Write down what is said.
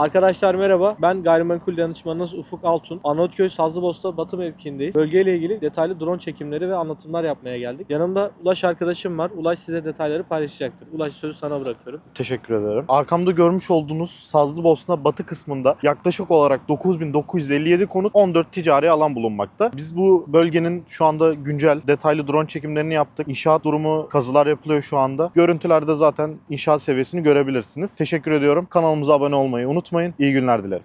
Arkadaşlar merhaba. Ben gayrimenkul danışmanınız Ufuk Altun. Arnavutköy Sazlıbosna Batı mevkiindeyiz. Bölgeyle ilgili detaylı drone çekimleri ve anlatımlar yapmaya geldik. Yanımda Ulaş arkadaşım var. Ulaş size detayları paylaşacaktır. Ulaş sözü sana bırakıyorum. Teşekkür ederim. Arkamda görmüş olduğunuz Sazlıbosna batı kısmında yaklaşık olarak 9957 konut 14 ticari alan bulunmakta. Biz bu bölgenin şu anda güncel detaylı drone çekimlerini yaptık. İnşaat durumu kazılar yapılıyor şu anda. Görüntülerde zaten inşaat seviyesini görebilirsiniz. Teşekkür ediyorum. Kanalımıza abone olmayı unutmayın. İyi günler dilerim.